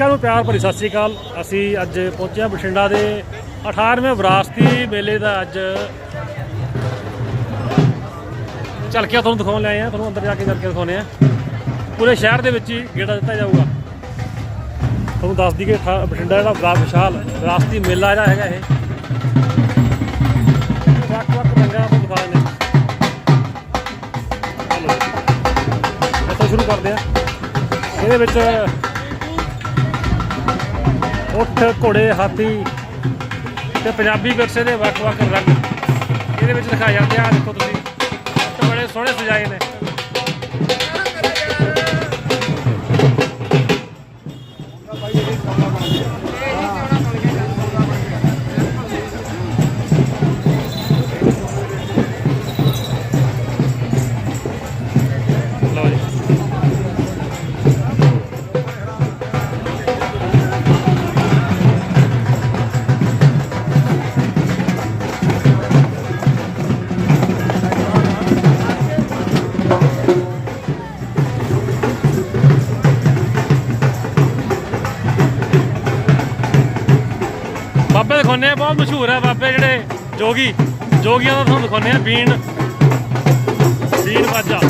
ਦਰਸ਼ਕਾਂ ਨੂੰ ਪਿਆਰ ਭਰੀ ਸਤਿ ਸ੍ਰੀ ਅਕਾਲ। ਅਸੀਂ ਅੱਜ ਪਹੁੰਚੇ ਹਾਂ ਬਠਿੰਡਾ ਦੇ 18ਵੇਂ ਵਿਰਾਸਤੀ ਮੇਲੇ ਦਾ ਅੱਜ। ਝਲਕਿਆ ਤੁਹਾਨੂੰ ਦਿਖਾਉਣ ਲਿਆਏ ਆ ਤੁਹਾਨੂੰ ਅੰਦਰ ਜਾ ਕੇ ਕਰਕੇ ਦਿਖਾਉਣੇ ਆ ਪੂਰੇ ਸ਼ਹਿਰ ਦੇ ਵਿੱਚ ਹੀ ਗੇੜਾ ਦਿੱਤਾ ਜਾਊਗਾ। ਤੁਹਾਨੂੰ ਦੱਸ ਦਈਏ ਅਠਾ- ਬਠਿੰਡਾ ਜਿਹੜਾ ਬੜਾ ਵਿਸ਼ਾਲ ਵਿਰਾਸਤੀ ਮੇਲਾ ਜਿਹੜਾ ਹੈਗਾ ਇਹ। ਵੱਖ ਵੱਖ ਰੰਗਾਂ ਤੋਂ ਦਿਖਾ ਦਿੰਦੇ ਚਲੋ ਇੱਥੋਂ ਸ਼ੁਰੂ ਕਰਦੇ ਆ ਇਹਦੇ ਵਿੱਚ ਉੱਠ ਘੋੜੇ, ਹਾਥੀ ਤੇ ਪੰਜਾਬੀ ਵਿਰਸੇ ਦੇ ਵੱਖ-ਵੱਖ ਰੰਗ। ਇਹਦੇ ਵਿੱਚ ਦਿਖਾਏ ਜਾਂਦੇ ਆ ਦੇਖੋ ਤੁਸੀਂ। ਤੇ ਬੜੇ ਸੋਹਣੇ ਸਜਾਏ ਨੇ। ਬਾਬੇ ਆ ਬਹੁਤ ਮਸ਼ਹੂਰ ਆ ਬਾਬੇ ਜਿਹੜੇ ਜੋਗੀ, ਜੋਗੀਆਂ ਦਾ ਤੁਹਾਨੂੰ ਦਿਖਾਉਂਦੇ ਆ ਬੀਨ ਬੀਨ ਬਾਜਾ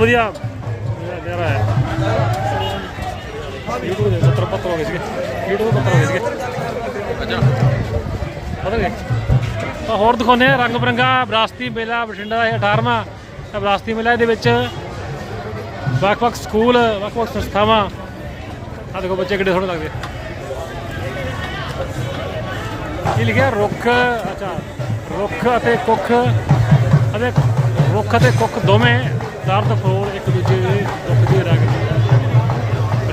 ਵਧੀਆ। ਨਜ਼ਾਰਾ ਹੈ YouTube ਦੇ ਪੱਤਰ ਪੱਤਰ ਹੋ ਗਏ ਸੀਗੇ YouTube ਦੇ ਪੱਤਰ ਹੋ ਗਏ ਸੀਗੇ ਅੱਛਾ। ਪਤਾ ਨਹੀਂ ਤਾਂ ਹੋਰ ਦਿਖਾਉਂਦੇ ਆ ਰੰਗ ਬਰੰਗਾ ਵਿਰਾਸਤੀ ਮੇਲਾ ਬਠਿੰਡਾ ਦਾ ਇਹ 18ਵਾਂ ਇਹ ਵਿਰਾਸਤੀ ਮੇਲਾ ਇਹਦੇ ਵਿੱਚ ਵੱਖ-ਵੱਖ ਸਕੂਲ ਵੱਖ-ਵੱਖ ਸੰਸਥਾਵਾਂ। ਆ ਦੇਖੋ ਬੱਚੇ ਕਿੱਡੇ ਸੋਹਣੇ ਲੱਗਦੇ। ਕੀ ਲਿਖਿਆ? ਰੁੱਖ ਅੱਛਾ ਰੁੱਖ ਅਤੇ ਕੁੱਖ। ਅਤੇ ਰੁੱਖ ਅਤੇ ਕੁੱਖ ਦੋਵੇਂ ਦਰਦ ਫਰੋਲ ਇੱਕ ਦੂਜੇ ਦੇ ਦੁੱਖ ਦੀ ਰਗ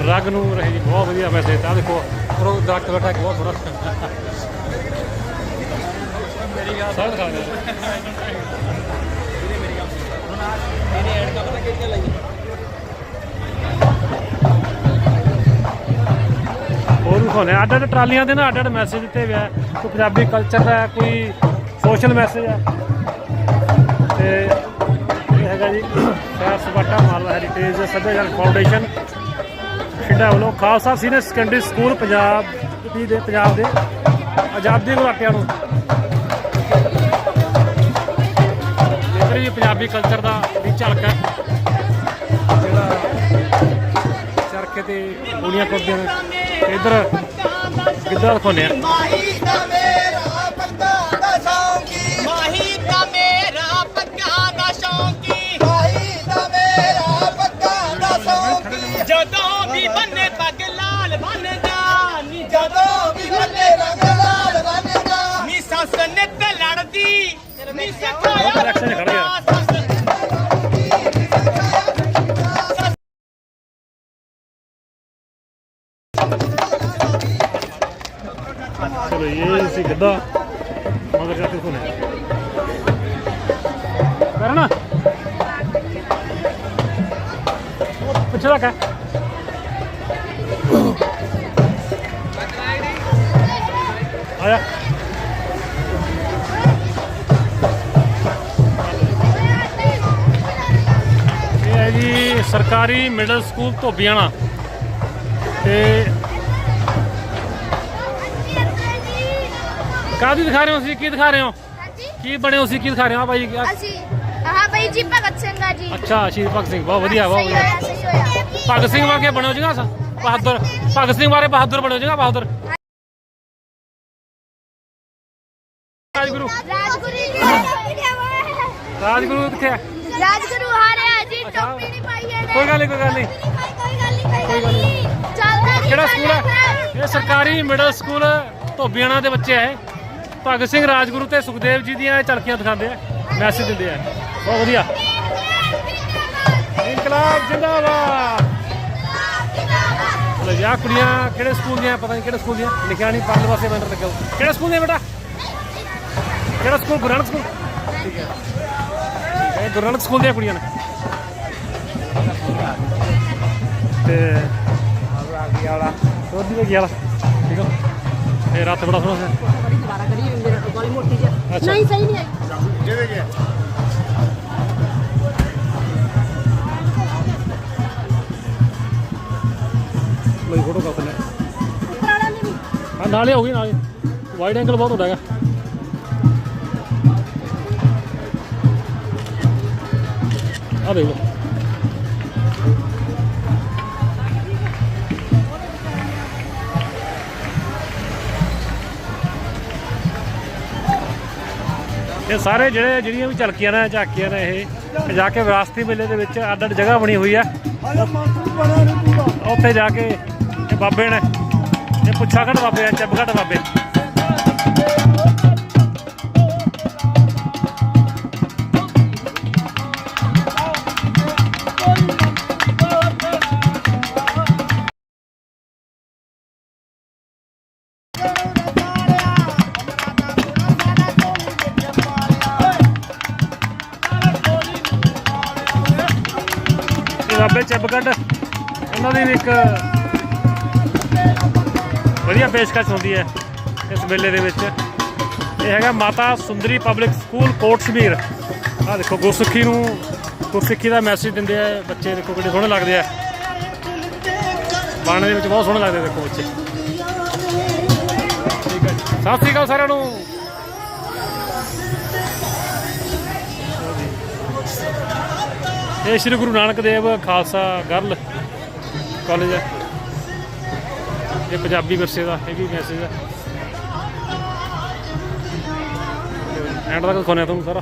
ਰਗ ਨੂੰ ਰਹੇ ਜੀ, ਬਹੁਤ ਵਧੀਆ ਮੈਸੇਜ ਤਾਂ ਦੇਖੋ ਰੁੱਖ ਦਰਖਤ ਬੈਠਾ, ਇੱਕ ਬਹੁਤ ਸੋਹਣਾ। ਮੇਰੀ ਗੱਲ ਸਾਰਾ ਦਿਖਾ ਦੇ ਹੋਰ ਵੀ ਅੱਡ ਅੱਡ ਟਰਾਲੀਆਂ ਦੇ ਨਾ ਅੱਡ ਅੱਡ ਮੈਸੇਜ ਦਿੱਤੇ ਹੋਏ ਆ। ਕੋਈ ਪੰਜਾਬੀ ਕਲਚਰ ਦਾ ਕੋਈ ਸੋਸ਼ਲ ਮੈਸੇਜ ਹੈ। ਤੇ ਹੈਗਾ ਜੀ। ਸੈਰ ਸਪਾਟਾ ਮਾਲਵਾ ਹੈਰੀਟੇਜ ਸੱਭਿਆਚਾਰ ਫਾਊਂਡੇਸ਼ਨ ਖਿੰਡਾ ਵੱਲੋਂ Khalsa senior secondary school Punjab ਦੀ ਦੇ, ਪੰਜਾਬ ਦੇ ਆਜ਼ਾਦੀ ਘੁਲਾਟਿਆਂ ਨੂੰ। ਇਧਰ ਵੀ ਪੰਜਾਬੀ ਕਲਚਰ ਦਾ ਵੀ ਝਲਕ ਹੈ। ਜਿਹੜਾ ਚਰਖੇ ਤੇ ਗੋਲੀਆਂ ਕੁੱਟਦੀਆਂ ਨੇ ਇਧਰ ਗਿੱਧਾ ਦਿਖਾਉਂਦੇ ਆ। ਆਇਆ ਇਹ ਹੈ ਜੀ ਸਰਕਾਰੀ ਮਿਡਲ ਸਕੂਲ ਧੋਬੀਆਣਾ। ਤੇ ਕਾਹਦੀ ਦਿਖਾ ਰਹੇ ਹੋ ਸੀ ਕੀ ਦਿਖਾ ਰਹੇ ਹੋ? ਹਾਂਜੀ। ਕੀ ਬਣੇ ਹੋ ਸੀ ਕੀ ਦਿਖਾ ਰਹੇ ਹੋ? ਆਹ ਭਾਈ ਅਸੀਂ ਹਾਂ ਬਈ ਜੀ ਭਗਤ ਸਿੰਘ ਆ ਜੀ। ਅੱਛਾ ਸ਼ਹੀਦ ਭਗਤ ਸਿੰਘ ਬਹੁਤ ਵਧੀਆ ਬਹੁਤ ਵਧੀਆ। ਭਗਤ ਸਿੰਘ ਵਾਂਗੇ ਬਣਿਓ ਜਗਾ ਬਹਾਦਰ ਭਗਤ ਸਿੰਘ ਬਾਰੇ ਬਹਾਦਰ ਬਣਿਓ ਜਗਾ ਬਹਾਦਰ। ਰਾਜਗੁਰੂ। ਰਾਜਗੁਰੂ ਜੀ। ਰਾਜਗੁਰੂ ਕਿੱਥੇ ਰਾਜਗੁਰੂ ਹਾਰਿਆ ਜੀ। ਟੋਪੀ ਨਹੀਂ ਪਾਈ ਇਹਨੇ। ਕੋਈ ਗੱਲ ਨਹੀਂ ਕੋਈ ਗੱਲ ਨਹੀਂ। ਕੋਈ ਗੱਲ ਨਹੀਂ ਚੱਲਦਾ ਕਿਹੜਾ ਸਕੂਲ ਹੈ ਇਹ ਸਰਕਾਰੀ ਮਿਡਲ ਸਕੂਲ ਧੋਬੀਆਣਾ ਦੇ ਬੱਚੇ ਹੈ ਭਗਤ ਸਿੰਘ ਰਾਜਗੁਰੂ ਤੇ ਸੁਖਦੇਵ ਜੀ ਦੀਆਂ ਇਹ ਝਲਕੀਆਂ ਦਿਖਾਉਂਦੇ ਆ ਮੈਸੇਜ ਦਿੰਦੇ ਆ। ਬਹੁਤ ਵਧੀਆ। ਇਨਕਲਾਬ ਜਿੰਦਾਬਾਦ। ਲੋ ਯਾ ਕੁੜੀਆਂ ਕਿਹੜੇ ਸਕੂਲ ਦੀਆਂ ਪਤਾ ਨਹੀਂ ਕਿਹੜੇ ਸਕੂਲ ਦੀਆਂ। ਲਿਖਿਆ ਨਹੀਂ ਪਰਲੇ ਪਾਸੇ ਮੈਨੂੰ ਲੱਗਿਆ। ਕਿਹੜਾ ਸਕੂਲ ਦੀਆਂ ਬੇਟਾ? ਕਿਹੜਾ ਸਕੂਲ ਗੁਰੂ ਨਾਨਕ ਸਕੂਲ। ਠੀਕ ਹੈ। ਇਹ ਗੁਰੂ ਨਾਨਕ ਸਕੂਲ ਦੀਆਂ ਕੁੜੀਆਂ ਨੇ। ਤੇ ਆਗੀ ਵਾਲਾ ਦੋਦੀ ਦੇ ਗਿਆ ਠੀਕ ਹੈ ਇਹ ਰਾਤ ਬੜਾ ਸੋਹਣਾ ਸੀ। ਅੱਛਾ। ਨਹੀਂ ਸਹੀ ਨਹੀਂ ਆਈ। ਮੇਰੀ ਫੋਟੋ ਕਰ ਦਿੰਦੇ ਹਾਂ ਨਾਲੇ ਹੋ ਗਈ ਨਾਲੇ। ਵਾਈਡ ਐਂਗਲ ਬਹੁਤ ਹੁੰਦਾ ਹੈਗਾ। ਆ ਦੇਖ ਲਓ। ਇਹ ਸਾਰੇ ਜਿਹੜੇ ਜਿਹੜੀਆਂ ਵੀ ਝਲਕੀਆਂ ਨੇ ਝਾਕੀਆਂ ਨੇ ਇਹ ਜਾ ਕੇ ਵਿਰਾਸਤੀ ਮੇਲੇ ਦੇ ਵਿੱਚ ਅੱਡ ਅੱਡ ਜਗ੍ਹਾ ਬਣੀ ਹੋਈ ਆ। ਉੱਥੇ ਜਾ ਕੇ ਇਹ ਬਾਬੇ ਨੇ ਇਹ ਪੁੱਛਾਗੜ ਬਾਬੇ ਆ ਚੱਬਗੜ ਬਾਬੇ। ਪੇਸ਼ਕਸ਼ ਹੁੰਦੀ ਹੈ ਇਸ ਮੇਲੇ ਦੇ ਵਿੱਚ। ਇਹ ਹੈਗਾ ਮਾਤਾ ਸੁੰਦਰੀ ਪਬਲਿਕ ਸਕੂਲ ਕੋਟ ਸ਼ਮੀਰ ਆ ਦੇਖੋ, ਗੁਰਸਿੱਖੀ ਨੂੰ, ਗੁਰਸਿੱਖੀ ਦਾ ਮੈਸੇਜ ਦਿੰਦੇ ਆ ਬੱਚੇ, ਦੇਖੋ ਕਿੰਨੇ ਸੋਹਣੇ ਲੱਗਦੇ ਆ। ਬਾਣੇ ਦੇ ਵਿੱਚ ਬਹੁਤ ਸੋਹਣੇ ਲੱਗਦੇ ਦੇਖੋ ਬੱਚੇ। ਠੀਕ ਹੈ ਸਤਿ ਸ੍ਰੀ ਅਕਾਲ ਸਾਰਿਆਂ ਨੂੰ। ਇਹ ਸ੍ਰੀ ਗੁਰੂ ਨਾਨਕ ਦੇਵ ਖਾਲਸਾ ਗਰਲ ਕਾਲਜ ਹੈ। ਇਹ ਪੰਜਾਬੀ ਵਿਰਸੇ ਦਾ ਇਹ ਵੀ ਮੈਸੇਜ ਹੈ। ਐਂਡ ਤੱਕ ਖੋਨੇ ਤੁਹਾਨੂੰ ਸਾਰਾ।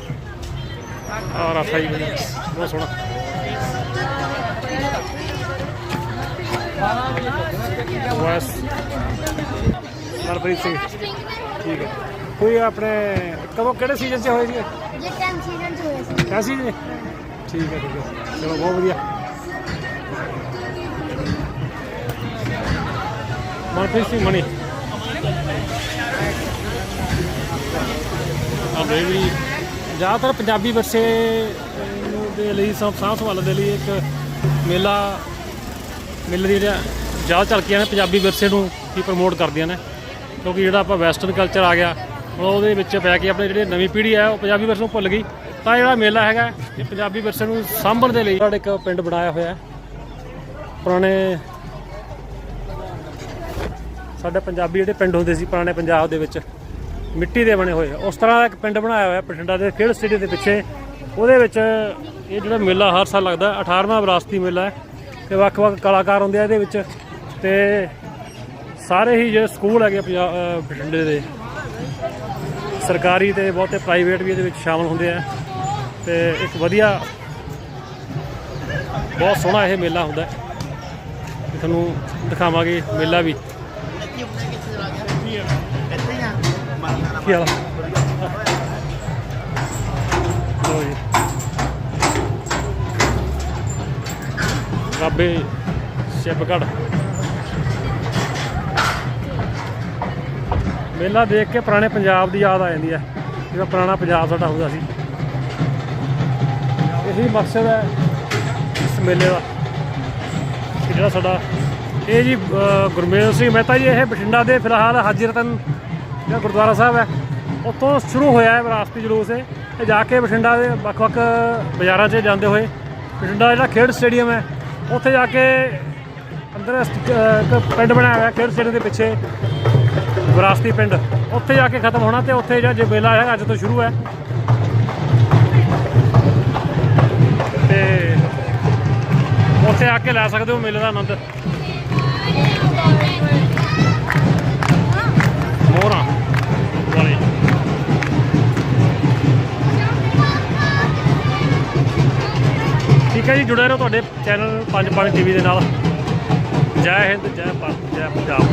ਆ ਰਾਫਾ ਜੀ ਬਹੁਤ ਸੋਹਣਾ। ਬਸ। ਨਰਪ੍ਰੀਤ ਸਿੰਘ। ਠੀਕ ਹੈ। ਕੋਈ ਆਪਣੇ ਕਦੋਂ ਕਿਹੜੇ ਸੀਜ਼ਨ 'ਚ ਹੋਏ ਸੀ ਜੀ 10 'ਚ ਹੋਏ ਸੀ। 10 ਸੀਜ਼ਨ ਠੀਕ ਹੈ ਠੀਕ ਹੈ। ਚਲੋ ਬਹੁਤ ਵਧੀਆ। ਮਨਪ੍ਰੀਤ ਸਿੰਘ ਮਣੀ ਆ ਬੇਬੀ ਜ਼ਿਆਦਾਤਰ ਪੰਜਾਬੀ ਵਰਸੇ ਨੂੰ ਦੇ ਲਈ ਸਭ ਸਾਂਭ ਸੰਭਾਲਣ ਦੇ ਲਈ ਇੱਕ ਮੇਲਾ ਮੇਲੇ ਦੀ ਜ਼ਿਆਦਾ ਝਲਕੀਆਂ ਨੇ ਪੰਜਾਬੀ ਵਿਰਸੇ ਨੂੰ ਹੀ ਪ੍ਰਮੋਟ ਕਰਦੀਆਂ ਨੇ। ਕਿਉਂਕਿ ਜਿਹੜਾ ਆਪਾਂ ਵੈਸਟਰਨ ਕਲਚਰ ਆ ਗਿਆ ਹੁਣ ਉਹਦੇ ਵਿੱਚ ਪੈ ਕੇ ਆਪਣੇ ਜਿਹੜੇ ਨਵੀਂ ਪੀੜ੍ਹੀ ਹੈ ਉਹ ਪੰਜਾਬੀ ਵਿਰਸੇ ਨੂੰ ਭੁੱਲ ਗਈ। ਤਾਂ ਜਿਹੜਾ ਮੇਲਾ ਹੈਗਾ ਇਹ ਪੰਜਾਬੀ ਵਿਰਸੇ ਨੂੰ ਸਾਂਭਣ ਦੇ ਲਈ ਸਾਡੇ ਇੱਕ ਪਿੰਡ ਬਣਾਇਆ ਹੋਇਆ ਹੈ। ਪੁਰਾਣੇ ਸਾਡੇ ਪੰਜਾਬੀ ਜਿਹੜੇ ਪਿੰਡ ਹੁੰਦੇ ਸੀ, ਪੁਰਾਣੇ ਪੰਜਾਬ ਦੇ ਵਿੱਚ, ਮਿੱਟੀ ਦੇ ਬਣੇ ਹੋਏ ਉਸ ਤਰ੍ਹਾਂ ਦਾ ਇੱਕ ਪਿੰਡ ਬਣਾਇਆ ਹੋਇਆ ਬਠਿੰਡਾ ਦੇ ਖੇਡ ਸਟੇਡੀਅਮ ਦੇ ਪਿੱਛੇ। ਉਹਦੇ ਵਿੱਚ ਇਹ ਜਿਹੜਾ ਮੇਲਾ ਹਰ ਸਾਲ ਲੱਗਦਾ 18ਵਾਂ ਵਿਰਾਸਤੀ ਮੇਲਾ ਹੈ ਤੇ ਵੱਖ-ਵੱਖ ਕਲਾਕਾਰ ਹੁੰਦੇ ਆ ਇਹਦੇ ਵਿੱਚ ਤੇ ਸਾਰੇ ਹੀ ਜਿਹੜੇ ਸਕੂਲ ਹੈਗੇ ਪੰਜਾ- ਬਠਿੰਡੇ ਦੇ। ਸਰਕਾਰੀ ਤੇ ਬਹੁਤੇ ਪ੍ਰਾਈਵੇਟ ਵੀ ਇਹਦੇ ਵਿੱਚ ਸ਼ਾਮਲ ਹੁੰਦੇ ਆ। ਤੇ ਇੱਕ ਵਧੀਆ, ਬਹੁਤ ਸੋਹਣਾ ਇਹ ਮੇਲਾ ਹੁੰਦਾ ਤੁਹਾਨੂੰ ਦਿਖਾਵਾਂਗੇ ਮੇਲਾ ਵੀ। ਕੀ ਹਾਲ ਆ? ਜੀ ਬਾਬੇ ਸ਼ਿਵਗੜ ਮੇਲਾ ਦੇਖ ਕੇ ਪੁਰਾਣੇ ਪੰਜਾਬ ਦੀ ਯਾਦ ਆ ਜਾਂਦੀ ਹੈ, ਜਿਵੇਂ ਪੁਰਾਣਾ ਪੰਜਾਬ ਸਾਡਾ ਹੁੰਦਾ ਸੀ। ਇਹੀ ਮਕਸਦ ਹੈ ਇਸ ਮੇਲੇ ਦਾ। ਜਿਹੜਾ ਸਾਡਾ, ਇਹ ਜੀ ਗੁਰਮੇਲ ਸਿੰਘ ਮਹਿਤਾ ਜੀ, ਇਹ ਬਠਿੰਡਾ ਦੇ ਫਿਲਹਾਲ ਹਾਜ਼ਰਤਨ ਜਿਹੜਾ ਗੁਰਦੁਆਰਾ ਸਾਹਿਬ ਹੈ, ਉੱਥੋਂ ਸ਼ੁਰੂ ਹੋਇਆ ਹੈ ਵਿਰਾਸਤੀ ਜਲੂਸ ਇਹ ਇਹ ਜਾ ਕੇ ਬਠਿੰਡਾ ਦੇ ਵੱਖ-ਵੱਖ ਬਾਜ਼ਾਰਾਂ 'ਚ ਜਾਂਦੇ ਹੋਏ, ਬਠਿੰਡਾ ਜਿਹੜਾ ਖੇਡ ਸਟੇਡੀਅਮ ਹੈ, ਉੱਥੇ ਜਾ ਕੇ ਅੰਦਰ ਇੱਕ ਪਿੰਡ ਬਣਾਇਆ ਹੋਇਆ ਖੇਡ ਸਟੇਡੀਅਮ ਦੇ ਪਿੱਛੇ, ਵਿਰਾਸਤੀ ਪਿੰਡ। ਉੱਥੇ ਜਾ ਕੇ ਖਤਮ ਹੋਣਾ ਤੇ ਉੱਥੇ ਜਿਹੜਾ ਜੇ ਮੇਲਾ ਹੈਗਾ ਅੱਜ ਤੋਂ ਸ਼ੁਰੂ ਹੈ। ਤੇ ਉੱਥੇ ਆ ਕੇ ਲੈ ਸਕਦੇ ਹੋ ਮੇਲੇ ਦਾ ਆਨੰਦ। ਠੀਕ ਹੈ ਜੀ, ਜੁੜੇ ਰਹੋ ਤੁਹਾਡੇ ਚੈਨਲ 55 ਟੀਵੀ ਦੇ ਨਾਲ। ਜੈ ਹਿੰਦ, ਜੈ ਭਾਰਤ, ਜੈ ਪੰਜਾਬ।